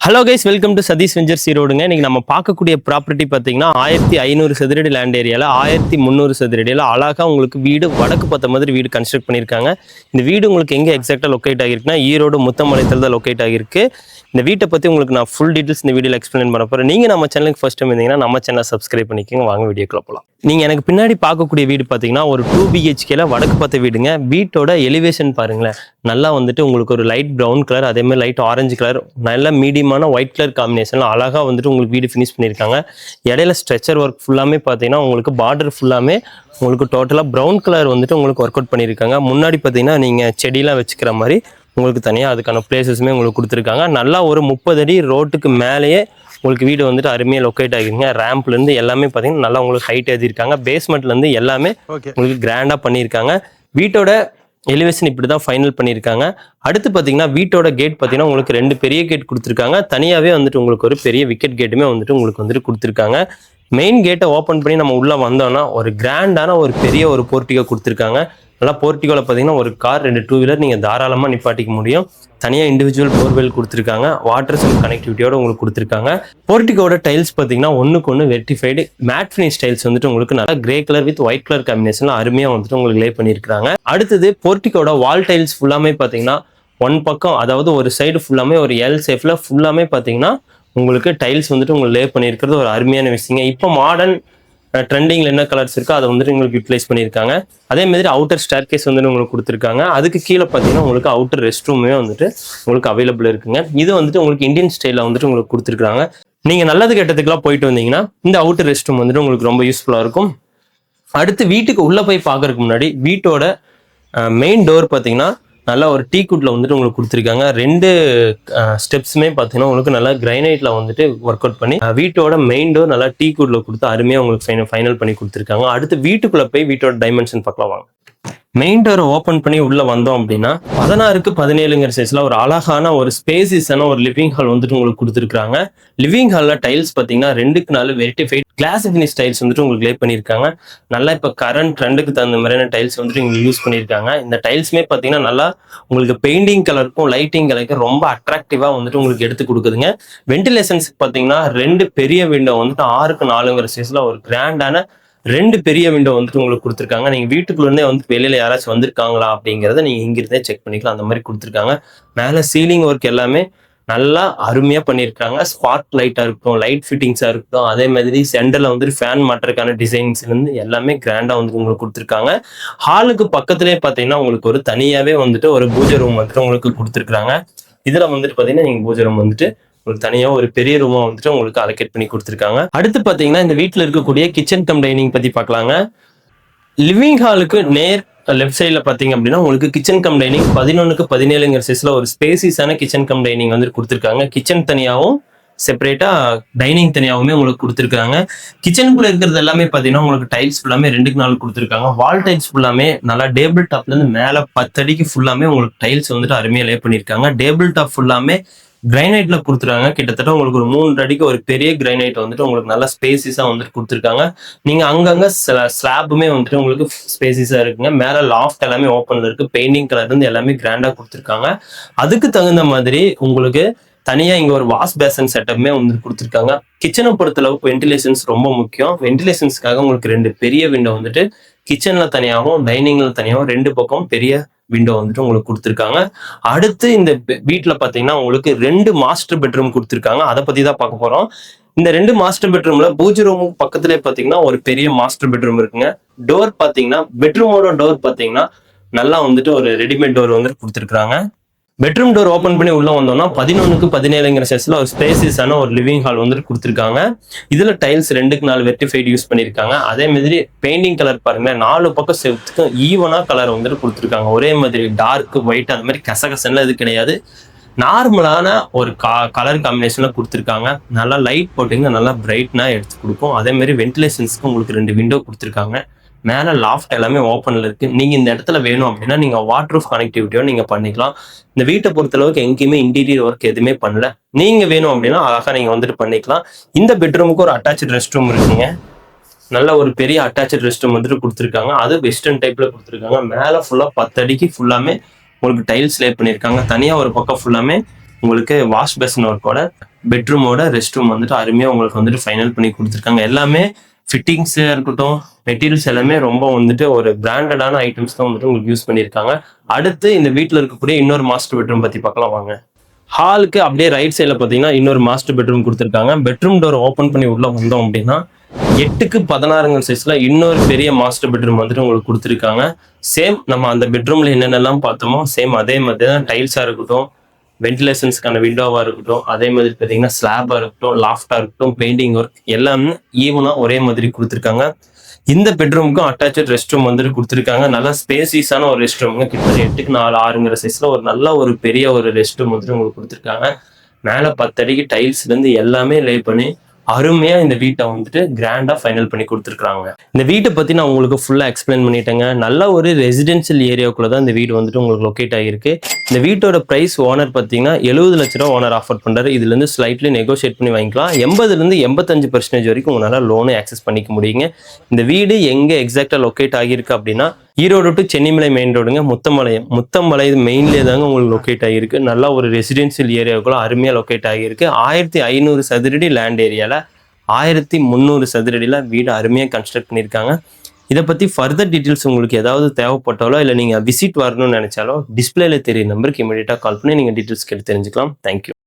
Hello guys welcome to Satish venture ஈரோடுங்க இன்னைக்கு நம்ம பார்க்கக்கூடிய ப்ராப்பர்ட்டி பார்த்தீங்கன்னா ஆயிரத்தி ஐநூறு சதுரடி லேண்ட் ஏரியாவில் ஆயிரத்தி முந்நூறு சதுரடியில் அழகாக உங்களுக்கு வீடு வடக்கு பார்த்த மாதிரி வீடு கன்ஸ்ட்ரக்ட் பண்ணியிருக்காங்க. இந்த வீடு உங்களுக்கு எங்கே எக்ஸாக்டாக லொக்கேட் ஆகிருக்குன்னா ஈரோடு முத்தமலைத்தில் தான் லொக்கேட் ஆகிருக்கு இந்த வீட்டை பற்றி உங்களுக்கு நான் ஃபுல் டீட்டெயில்ஸ் இந்த வீடியோவில் எக்ஸ்பிளைன் பண்ண போகிறேன் நீங்கள் நம்ம சேனலுக்கு ஃபஸ்ட் டைம் இருந்தீங்கன்னா நம்ம சேனலை சப்ஸ்கிரைப் பண்ணிக்கோங்க. வாங்க வீடியோக்குள்ள போகலாம் நீங்கள் எனக்கு பின்னாடி பார்க்கக்கூடிய வீடு பார்த்தீங்கன்னா ஒரு டூ பிஹெச்கேல வடக்கு பார்த்த வீடுங்க. வீட்டோட எலிவேஷன் பாருங்களேன். நல்லா வந்துட்டு உங்களுக்கு ஒரு லைட் ப்ரௌன் கலர் அதேமாதிரி லைட் ஆரஞ்சு கலர் நல்ல மீடியமான ஒயிட் கலர் காம்பினேஷன்ல அழகாக வந்துட்டு உங்களுக்கு வீடு ஃபினிஷ் பண்ணியிருக்காங்க. இடையில ஸ்ட்ரெச்சர் ஒர்க் ஃபுல்லாமே பார்த்தீங்கன்னா உங்களுக்கு பார்டர் ஃபுல்லாமே உங்களுக்கு டோட்டலாக ப்ரௌன் கலர் வந்துட்டு உங்களுக்கு ஒர்க் அவுட் பண்ணியிருக்காங்க. முன்னாடி பார்த்தீங்கன்னா நீங்கள் செடியெலாம் வச்சுக்கிற மாதிரி உங்களுக்கு தனியாக அதுக்கான பிளேசஸுமே உங்களுக்கு கொடுத்துருக்காங்க. நல்லா ஒரு முப்பது அடி ரோட்டுக்கு மேலேயே உங்களுக்கு வீடு வந்துட்டு அருமையாக லொக்கேட் ஆகிருங்க ரேம்ப்லேருந்து எல்லாமே பார்த்தீங்கன்னா நல்லா உங்களுக்கு ஹைட் எழுதியிருக்காங்க பேஸ்மெண்ட்லேருந்து எல்லாமே உங்களுக்கு கிராண்டாக பண்ணியிருக்காங்க வீட்டோட எலிவேஷன் இப்படி தான் ஃபைனல் பண்ணியிருக்காங்க அடுத்து பார்த்தீங்கன்னா வீட்டோட கேட் பார்த்தீங்கன்னா உங்களுக்கு ரெண்டு பெரிய கேட் கொடுத்துருக்காங்க. தனியாகவே வந்துட்டு உங்களுக்கு ஒரு பெரிய விக்கெட் கேட்டுமே வந்துட்டு உங்களுக்கு வந்துட்டு கொடுத்துருக்காங்க. மெயின் கேட்டை ஓப்பன் பண்ணி நம்ம உள்ளே வந்தோம்னா ஒரு கிராண்டான ஒரு பெரிய ஒரு போர்ட்டிகோ கொடுத்துருக்காங்க. நல்லா போர்ட்டிகோவில் பார்த்தீங்கன்னா ஒரு கார் ரெண்டு டூ வீலர் நீங்கள் தாராளமாக நிப்பாட்டிக்க முடியும். தனியாக இண்டிவிஜுவல் போர்வெல் கொடுத்துருக்காங்க. வாட்டர் செல் கனெக்டிவிட்டியோட உங்களுக்கு கொடுத்துருக்காங்க. போர்ட்டிகோட டைல்ஸ் பார்த்தீங்கன்னா ஒன்றுக்கு ஒன்று வெர்டிஃபைடு மேட் ஃபினிஷ் டைல்ஸ் வந்துட்டு உங்களுக்கு நல்லா grey colour with white colour காம்பினேஷனில் அருமையாக வந்துட்டு உங்களுக்கு லே பண்ணியிருக்காங்க அடுத்தது போர்ட்டிகோட வால் டைல்ஸ் ஃபுல்லாமே பார்த்தீங்கன்னா ஒன் பக்கம் அதாவது ஒரு சைடு ஃபுல்லாமே ஒரு எல் சேஃபில் ஃபுல்லாமே பார்த்தீங்கன்னா உங்களுக்கு டைல்ஸ் வந்துட்டு உங்களுக்கு லே பண்ணியிருக்கிறது ஒரு அருமையான விஷயங்க. இப்போ மாடர்ன் ட்ரெண்டிங்கில் என்ன கலர்ஸ் இருக்கோ அதை வந்துட்டு உங்களுக்கு யூட்டிலைஸ் பண்ணியிருக்காங்க. அதே மாதிரி அவுட்டர் ஸ்டேர் கேஸ் வந்துட்டு உங்களுக்கு கொடுத்துருக்காங்க. அதுக்கு கீழே பார்த்தீங்கன்னா உங்களுக்கு அவுட்டர் ரெஸ்ட் ரூமே வந்துட்டு உங்களுக்கு அவைலபிள் இருக்குங்க. இது வந்துட்டு உங்களுக்கு இந்தியன் ஸ்டைலில் வந்துட்டு உங்களுக்கு கொடுத்துருக்காங்க நீங்கள் நல்லது கெட்டதுக்கெல்லாம் போயிட்டு வந்தீங்கன்னா இந்த அவுட்டர் ரெஸ்ட் ரூம் வந்துட்டு உங்களுக்கு ரொம்ப யூஸ்ஃபுல்லாக இருக்கும். அடுத்து வீட்டுக்கு உள்ளே போய் பார்க்கறதுக்கு முன்னாடி வீட்டோட மெயின் டோர் பார்த்தீங்கன்னா நல்லா ஒரு டீ குட்டில் வந்துட்டு உங்களுக்கு கொடுத்துருக்காங்க. ரெண்டு ஸ்டெப்ஸுமே பார்த்தீங்கன்னா உங்களுக்கு நல்லா கிரைனைட்டில் வந்துட்டு ஒர்க் அவுட் பண்ணி வீட்டோட மெயின் டோர் நல்லா டீ குட்டில் கொடுத்து அருமையாக உங்களுக்கு ஃபைனல் ஃபைனல் பண்ணி கொடுத்துருக்காங்க. அடுத்து வீட்டுக்குள்ளே போய் வீட்டோட டைமென்ஷன் பார்க்கலாம் வாங்க. மெயின் டோரை ஓப்பன் பண்ணி உள்ள வந்தோம் அப்படின்னா பதினாறுக்கு பதினேழுங்கிற சைஸ்ல ஒரு அழகான ஒரு ஸ்பேசிஸான ஒரு லிவிங் ஹால் வந்துட்டு உங்களுக்கு கொடுத்துருக்காங்க லிவிங் ஹால்ல டைல்ஸ் பார்த்தீங்கன்னா ரெண்டுக்கு நாலு வெரிட்டிஃபைட் கிளாஸ் ஃபினிஷ் டைல்ஸ் வந்துட்டு உங்களுக்கு லே பண்ணியிருக்காங்க. நல்லா இப்போ கரண்ட் ட்ரெண்டுக்கு தகுந்த மாதிரியான டைல்ஸ் வந்துட்டு இங்கே யூஸ் பண்ணியிருக்காங்க. இந்த டைல்ஸுமே பார்த்தீங்கன்னா நல்லா உங்களுக்கு பெயிண்டிங் கலருக்கும் லைட்டிங் கலருக்கும் ரொம்ப அட்ராக்டிவாக வந்துட்டு உங்களுக்கு எடுத்து கொடுக்குதுங்க. வென்டிலேஷன்ஸ் பார்த்தீங்கன்னா ரெண்டு பெரிய விண்டோ வந்துட்டு ஆறுக்கு நாலுங்கிற சைஸில் ஒரு கிராண்டான ரெண்டு பெரிய விண்டோ வந்துட்டு உங்களுக்கு கொடுத்துருக்காங்க. நீங்கள் வீட்டுக்குள்ளே வந்து வெளியில் யாராச்சும் வந்திருக்காங்களா அப்படிங்கிறத நீங்கள் இங்கிருந்தே செக் பண்ணிக்கலாம். அந்த மாதிரி கொடுத்துருக்காங்க. மேலே சீலிங் ஒர்க் எல்லாமே நல்லா அருமையாக பண்ணியிருக்காங்க. ஸ்பாட் லைட்டாக இருக்கட்டும் லைட் ஃபிட்டிங்ஸாக இருக்கட்டும் அதே மாதிரி சென்டரில் வந்துட்டு ஃபேன் மாட்டுறதுக்கான டிசைன்ஸ்லேருந்து எல்லாமே கிராண்டாக வந்துட்டு உங்களுக்கு கொடுத்துருக்காங்க. ஹாலுக்கு பக்கத்துலேயே பார்த்தீங்கன்னா உங்களுக்கு ஒரு தனியாகவே வந்துட்டு ஒரு பூஜை ரூம் வந்துட்டு உங்களுக்கு கொடுத்துருக்காங்க இதில் வந்துட்டு பார்த்தீங்கன்னா நீங்கள் பூஜை ரூம் வந்துட்டு உங்களுக்கு தனியாக ஒரு பெரிய ரூமா வந்துட்டு உங்களுக்கு அலோகேட் பண்ணி கொடுத்துருக்காங்க. அடுத்து பார்த்தீங்கன்னா இந்த வீட்டில் இருக்கக்கூடிய கிச்சன் கம் டைனிங் பற்றி பார்க்கலாங்க. லிவிங் ஹாலுக்கு நேர் லெஃப்ட் சைடில் பார்த்தீங்க அப்படின்னா உங்களுக்கு கிச்சன் கம் டைனிங் பதினொன்றுக்கு பதினேழுங்கிற சைஸில் ஒரு ஸ்பேசிஸான கிச்சன் கம் டைனிங் வந்து கொடுத்துருக்காங்க. கிச்சன் தனியாகவும் செப்பரேட்டாக டைனிங் தனியாகவுமே உங்களுக்கு கொடுத்துருக்காங்க. கிச்சனுக்குள்ள இருக்கிறது எல்லாமே பார்த்தீங்கன்னா உங்களுக்கு டைல்ஸ் ஃபுல்லாமே ரெண்டுக்கு நாள் கொடுத்துருக்காங்க. வால் டைல்ஸ் ஃபுல்லாமே நல்லா டேபிள் டாப்லேருந்து மேலே பத்து அடிக்கு ஃபுல்லாமே உங்களுக்கு டைல்ஸ் வந்துட்டு அருமையாக லே பண்ணியிருக்காங்க. டேபிள் டாப் ஃபுல்லாமே கிரைனைட்ல கொடுத்துருக்காங்க கிட்டத்தட்ட உங்களுக்கு ஒரு மூணு அடிக்கு ஒரு பெரிய கிரைனைட் வந்துட்டு உங்களுக்கு நல்ல ஸ்பேசிஸா வந்துட்டு கொடுத்துருக்காங்க. நீங்க அங்கங்க ஸ்லாப்புமே வந்துட்டு உங்களுக்கு ஸ்பேசிஸா இருக்குங்க. மேல லாஃப்ட் எல்லாமே ஓப்பன்ல இருக்கு. பெயிண்டிங் கலர் இருந்து எல்லாமே கிராண்டா கொடுத்துருக்காங்க. அதுக்கு தகுந்த மாதிரி உங்களுக்கு தனியா இங்க ஒரு வாஷ் பேசன் செட்டப்மே வந்து கொடுத்துருக்காங்க. கிச்சனை பொறுத்தளவுக்கு வென்டிலேஷன்ஸ் ரொம்ப முக்கியம். வென்டிலேஷன்ஸ்க்காக உங்களுக்கு ரெண்டு பெரிய விண்டோ வந்துட்டு கிச்சன்ல தனியாகவும் டைனிங்ல தனியாகவும் ரெண்டு பக்கம் பெரிய விண்டோ வந்துட்டு உங்களுக்கு கொடுத்துருக்காங்க. அடுத்து இந்த வீட்டில் வீட்ல பாத்தீங்கன்னா உங்களுக்கு ரெண்டு மாஸ்டர் பெட்ரூம் கொடுத்துருக்காங்க. அதை பத்தி தான் பார்க்க போறோம். இந்த ரெண்டு மாஸ்டர் பெட்ரூம்ல பூஜை ரூம் பக்கத்துலேயே பாத்தீங்கன்னா ஒரு பெரிய மாஸ்டர் பெட்ரூம் இருக்குங்க. டோர் பாத்தீங்கன்னா பெட்ரூமோட டோர் பாத்தீங்கன்னா நல்லா வந்துட்டு ஒரு ரெடிமேட் டோர் வந்துட்டு கொடுத்துருக்காங்க பெட்ரூம் டோர் ஓப்பன் பண்ணி உள்ள வந்தோம்னா பதினொன்றுக்கு பதினேழுங்கிற சைஸ்ல ஒரு ஸ்பேசிஸான ஒரு லிவிங் ஹால் வந்துட்டு கொடுத்துருக்காங்க. இதுல டைல்ஸ் ரெண்டுக்கு நாலு வெர்டிஃபைடு யூஸ் பண்ணியிருக்காங்க அதே மாதிரி பெயிண்டிங் கலர் பாருங்க நாலு பக்கம் செவத்துக்கும் ஈவனா கலர் வந்துட்டு கொடுத்துருக்காங்க. ஒரே மாதிரி டார்க் ஒயிட் அந்த மாதிரி கசகசன்லாம் இது கிடையாது. நார்மலான ஒரு கா கலர் காம்பினேஷன்ல கொடுத்துருக்காங்க. நல்லா லைட் போட்டிங்கன்னா நல்லா பிரைட்னா எடுத்து கொடுக்கும். அதே மாதிரி வென்டிலேஷன்ஸ்க்கு உங்களுக்கு ரெண்டு விண்டோ கொடுத்துருக்காங்க. மேலே லாஃப்ட் எல்லாமே ஓப்பனில் இருக்கு. நீங்க இந்த இடத்துல வேணும் அப்படின்னா நீங்க வாட்டர் ப்ரூஃப் கனெக்டிவிட்டியோ நீங்க பண்ணிக்கலாம். இந்த வீட்டை பொறுத்தளவுக்கு எங்கேயுமே இன்டீரியர் ஒர்க் எதுவுமே பண்ணல. நீங்க வேணும் அப்படின்னா அழகா நீங்க வந்துட்டு பண்ணிக்கலாம். இந்த பெட்ரூமுக்கு ஒரு அட்டாச்சு ரெஸ்ட் ரூம் இருக்குங்க. நல்ல ஒரு பெரிய அட்டாச்சு ரெஸ்ட் ரூம் வந்துட்டு கொடுத்துருக்காங்க. அது வெஸ்டர்ன் டைப்ல கொடுத்துருக்காங்க. மேலே ஃபுல்லா பத்து அடிக்கு ஃபுல்லாமே உங்களுக்கு டைல்ஸ் லே பண்ணியிருக்காங்க. தனியா ஒரு பக்கம் ஃபுல்லாமே உங்களுக்கு வாஷ் பேசன் ஒர்க்கோட பெட்ரூமோட ரெஸ்ட் ரூம் வந்துட்டு அருமையாக உங்களுக்கு வந்துட்டு ஃபைனல் பண்ணி கொடுத்துருக்காங்க. எல்லாமே ஃபிட்டிங்ஸாக இருக்கட்டும் மெட்டீரியல்ஸ் எல்லாமே ரொம்ப வந்துட்டு ஒரு பிராண்டடான ஐட்டம்ஸ் தான் வந்துட்டு உங்களுக்கு யூஸ் பண்ணியிருக்காங்க. அடுத்து இந்த வீட்டில் இருக்கக்கூடிய இன்னொரு மாஸ்டர் பெட்ரூம் பற்றி பார்க்கலாம் வாங்க. ஹாலுக்கு அப்படியே ரைட் சைடில் பார்த்தீங்கன்னா இன்னொரு மாஸ்டர் பெட்ரூம் கொடுத்துருக்காங்க. பெட்ரூம் டோர் ஓப்பன் பண்ணி உள்ளே வந்தோம் அப்படின்னா எட்டுக்கு பதினாறுங்க சைஸில் இன்னொரு பெரிய மாஸ்டர் பெட்ரூம் வந்துட்டு உங்களுக்கு கொடுத்துருக்காங்க. சேம் நம்ம அந்த பெட்ரூமில் என்னென்னலாம் பார்த்தோமோ சேம் அதே மாதிரி தான் டைல்ஸாக இருக்கட்டும் வென்டிலேஷன்ஸ்க்கான விண்டோவாக இருக்கட்டும் அதே மாதிரி பார்த்தீங்கன்னா ஸ்லாபாக இருக்கட்டும் லாஃப்டாக இருக்கட்டும் பெயிண்டிங் ஒர்க் எல்லாமே ஈவனாக ஒரே மாதிரி கொடுத்துருக்காங்க. இந்த பெட்ரூமுக்கும் அட்டாச்சு ரெஸ்ட் ரூம் வந்துட்டு கொடுத்துருக்காங்க. நல்லா ஸ்பேசியஸான ஒரு ரெஸ்ட் ரூமுங்க கிட்டத்தட்ட எட்டுக்கு நாலு ஆறுங்கிற சைஸில் ஒரு நல்ல ஒரு பெரிய ஒரு ரெஸ்ட் ரூம் வந்துட்டு உங்களுக்கு கொடுத்துருக்காங்க. மேலே பத்தடிக்கு டைல்ஸ்லேருந்து எல்லாமே லே பண்ணி அருமையா இந்த வீட்டை வந்துட்டு கிராண்டா ஃபைனல் பண்ணி கொடுத்துருக்காங்க இந்த வீட்டை பத்தி நான் உங்களுக்கு ஃபுல்லா எக்ஸ்பிளைன் பண்ணிட்டேங்க. நல்ல ஒரு ரெசிடென்ஷியல் ஏரியாவுக்குள்ள தான் இந்த வீடு வந்துட்டு உங்களுக்கு லொக்கேட் ஆகிருக்கு இந்த வீட்டோட பிரைஸ் ஓனர் பார்த்தீங்கன்னா எழுபது லட்ச ரூபா ஓனர் ஆஃபர் பண்றாரு. இதுல இருந்து ஸ்லைட்லி நெகோஷியேட் பண்ணி வாங்கிக்கலாம். எண்பதுல இருந்து எண்பத்தஞ்சு பர்சன்டேஜ் வரைக்கும் உங்களால லோனு ஆக்சஸ் பண்ணிக்க முடியுங்க. இந்த வீடு எங்க எக்ஸாக்டா லொக்கேட் ஆகியிருக்கு அப்படின்னா ஈரோடு டு சென்னிமலை மெயின் ரோடுங்க முத்தமலையம் முத்தமலை மெயின்லேயே தாங்க உங்களுக்கு லொக்கேட் ஆகியிருக்கு. நல்லா ஒரு ரெசிடென்சியல் ஏரியாவுக்குள்ள அருமையாக லொக்கேட் ஆகியிருக்கு. ஆயிரத்தி ஐநூறு சதுரடி லேண்ட் ஏரியாவில் ஆயிரத்தி முந்நூறு சதுரடியில் வீடு அருமையாக கன்ஸ்ட்ரக்ட் பண்ணியிருக்காங்க. இதை பற்றி ஃபர்தர் டீட்டெயில்ஸ் உங்களுக்கு ஏதாவது தேவைப்பட்டாலோ இல்லை நீங்கள் விசிட் வரணும்னு நினச்சாலோ டிஸ்பிளேல தெரிய நம்பருக்கு இமீடியட்டாக கால் பண்ணி நீங்கள் டீட்டெயில்ஸ் கேட்டு தெரிஞ்சுக்கலாம். தேங்க்யூ